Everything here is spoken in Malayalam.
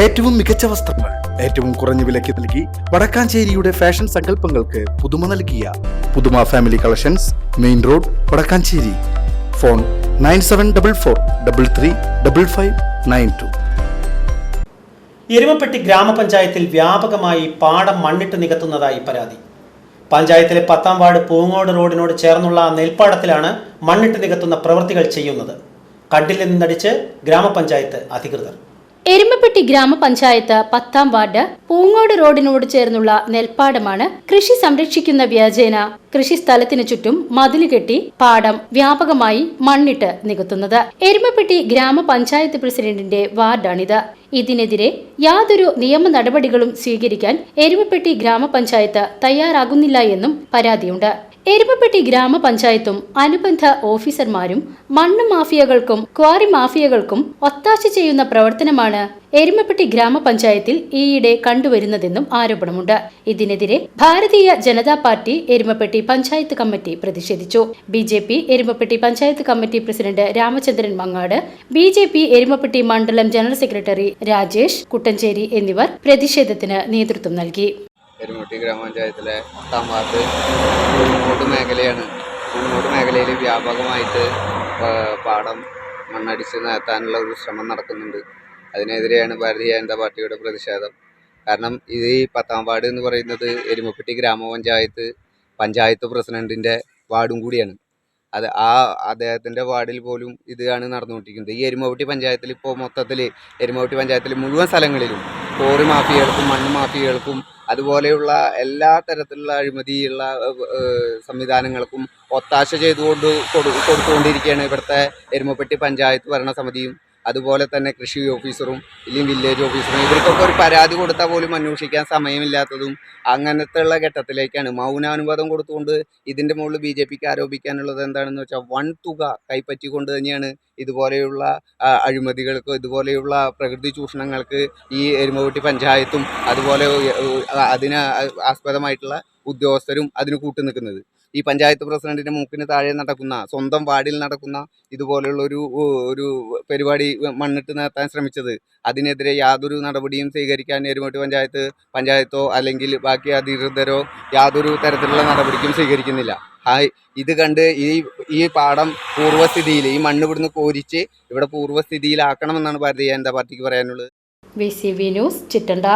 ഏറ്റവും മികച്ച വസ്ത്രങ്ങൾ ഏറ്റവും കുറഞ്ഞ വിലയ്ക്ക് നൽകി വടക്കാഞ്ചേരിയുടെ ഫാഷൻ സങ്കല്പങ്ങൾക്ക് പുതുമ നൽകിയ പുതുമ family collections main road Vadakkanchery. Phone nine seven double four double three double five nine two. Erumapetty ഗ്രാമപഞ്ചായത്തിൽ വ്യാപകമായി പാടം മണ്ണിട്ട് നികത്തുന്നതായി പരാതി. പഞ്ചായത്തിലെ പത്താം വാർഡ് പൂങ്ങോട് റോഡിനോട് ചേർന്നുള്ള നെൽപ്പാടത്തിലാണ് മണ്ണിട്ട് നികത്തുന്ന പ്രവൃത്തികൾ ചെയ്യുന്നത്. കണ്ടിൽ നിന്നടിച്ച് ഗ്രാമപഞ്ചായത്ത് അധികൃതർ. എരുമപ്പെട്ടി ഗ്രാമപഞ്ചായത്ത് പത്താം വാർഡ് പൂങ്ങോട് റോഡിനോട് ചേർന്നുള്ള നെൽപ്പാടമാണ് കൃഷി സംരക്ഷിക്കുന്ന വ്യാജേന. കൃഷി സ്ഥലത്തിനു ചുറ്റും മതിൽ കെട്ടി പാടം വ്യാപകമായി മണ്ണിട്ട് നികത്തുന്നത്. എരുമപ്പെട്ടി ഗ്രാമപഞ്ചായത്ത് പ്രസിഡന്റിന്റെ വാർഡാണിത്. ഇതിനെതിരെ യാതൊരു നിയമ നടപടികളും സ്വീകരിക്കാൻ എരുമപ്പെട്ടി ഗ്രാമപഞ്ചായത്ത് തയ്യാറാകുന്നില്ല എന്നും പരാതിയുണ്ട്. എരുമപ്പെട്ടി ഗ്രാമപഞ്ചായത്തും അനുബന്ധ ഓഫീസർമാരും മണ്ണ് മാഫിയകൾക്കും ക്വാറി മാഫിയകൾക്കും ഒത്താശ ചെയ്യുന്ന പ്രവർത്തനമാണ് എരുമപ്പെട്ടി ഗ്രാമപഞ്ചായത്തിൽ ഈയിടെ കണ്ടുവരുന്നതെന്നും ആരോപണമുണ്ട്. ഇതിനെതിരെ ഭാരതീയ ജനതാ പാർട്ടി എരുമപ്പെട്ടി പഞ്ചായത്ത് കമ്മിറ്റി പ്രതിഷേധിച്ചു. B J P Erumapetty panchayat committee president Ramachandran Mangad B J P Erumapetty മണ്ഡലം ജനറൽ സെക്രട്ടറി രാജേഷ് കുട്ടഞ്ചേരി എന്നിവർ പ്രതിഷേധത്തിന് നേതൃത്വം നൽകി. എരുമുട്ടി ഗ്രാമപഞ്ചായത്തിലെ വാർഡ് പൂങ്ങോട്ട് മേഖലയാണ്. പൂങ്ങോട്ട് മേഖലയിൽ വ്യാപകമായിട്ട് പാടം മണ്ണടിച്ച് നികത്താനുള്ള ഒരു ശ്രമം നടക്കുന്നുണ്ട്. അതിനെതിരെയാണ് ഭാരതീയ ജനതാ പാർട്ടിയുടെ പ്രതിഷേധം. കാരണം ഇത് ഈ പത്താം വാർഡ് എന്ന് പറയുന്നത് എരുമപ്പെട്ടി ഗ്രാമപഞ്ചായത്ത് പഞ്ചായത്ത് പ്രസിഡന്റിന്റെ വാർഡും കൂടിയാണ്. അത് ആ അദ്ദേഹത്തിന്റെ വാർഡിൽ പോലും ഇതാണ് നടന്നുകൊണ്ടിരിക്കുന്നത്. ഈ എരുമപ്പെട്ടി പഞ്ചായത്തിൽ ഇപ്പോൾ മൊത്തത്തിൽ എരുമപ്പെട്ടി പഞ്ചായത്തിൽ മുഴുവൻ സ്ഥലങ്ങളിലും കോറി മാഫിയകൾക്കും മണ്ണ് മാഫിയകൾക്കും അതുപോലെയുള്ള എല്ലാ തരത്തിലുള്ള അഴിമതിയുള്ള സംവിധാനങ്ങൾക്കും ഒത്താശ ചെയ്തുകൊണ്ട് കൊടു കൊടുത്തുകൊണ്ടിരിക്കുകയാണ് ഇവിടുത്തെ എരുമപ്പെട്ടി പഞ്ചായത്ത് ഭരണസമിതിയും. അതുപോലെ തന്നെ കൃഷി ഓഫീസറും ഇല്ലെങ്കിൽ വില്ലേജ് ഓഫീസറും ഇവർക്കൊക്കെ ഒരു പരാതി കൊടുത്താൽ പോലും അന്വേഷിക്കാൻ സമയമില്ലാത്തതും അങ്ങനത്തെ ഉള്ള ഘട്ടത്തിലേക്കാണ്. മൗനാനുവാദം കൊടുത്തുകൊണ്ട് ഇതിന്റെ മുകളിൽ ബി ജെ പിക്ക് ആരോപിക്കാനുള്ളത് എന്താണെന്ന് വെച്ചാൽ വൺ തുക കൈപ്പറ്റിക്കൊണ്ട് തന്നെയാണ് ഇതുപോലെയുള്ള അഴിമതികൾക്ക് ഇതുപോലെയുള്ള പ്രകൃതി ചൂഷണങ്ങൾക്ക് ഈ എരുമകുട്ടി പഞ്ചായത്തും അതുപോലെ അതിന് ആസ്പദമായിട്ടുള്ള ഉദ്യോഗസ്ഥരും അതിന് കൂട്ടു നിൽക്കുന്നത് ഈ പഞ്ചായത്ത് പ്രസിഡന്റിന്റെ മൂക്കിന് താഴെ നടക്കുന്ന സ്വന്തം വാർഡിൽ നടക്കുന്ന ഇതുപോലെയുള്ള ഒരു ഒരു പരിപാടി മണ്ണിട്ട് നിർത്താൻ ശ്രമിച്ചത്. അതിനെതിരെ യാതൊരു നടപടിയും സ്വീകരിക്കാൻ എരുമട്ടി പഞ്ചായത്ത് പഞ്ചായത്തോ അല്ലെങ്കിൽ ബാക്കി അധികൃതരോ യാതൊരു തരത്തിലുള്ള നടപടിക്കും സ്വീകരിക്കുന്നില്ല. ഹായ്. ഇത് കണ്ട് ഈ ഈ പാടം പൂർവസ്ഥിതിയിൽ ഈ മണ്ണ് ഇവിടുന്ന് കോരിച്ച് ഇവിടെ പൂർവസ്ഥിതിയിലാക്കണമെന്നാണ് ഭാരതീയ ജനതാ പാർട്ടിക്ക് പറയാനുള്ളത്. V C news Chittanda.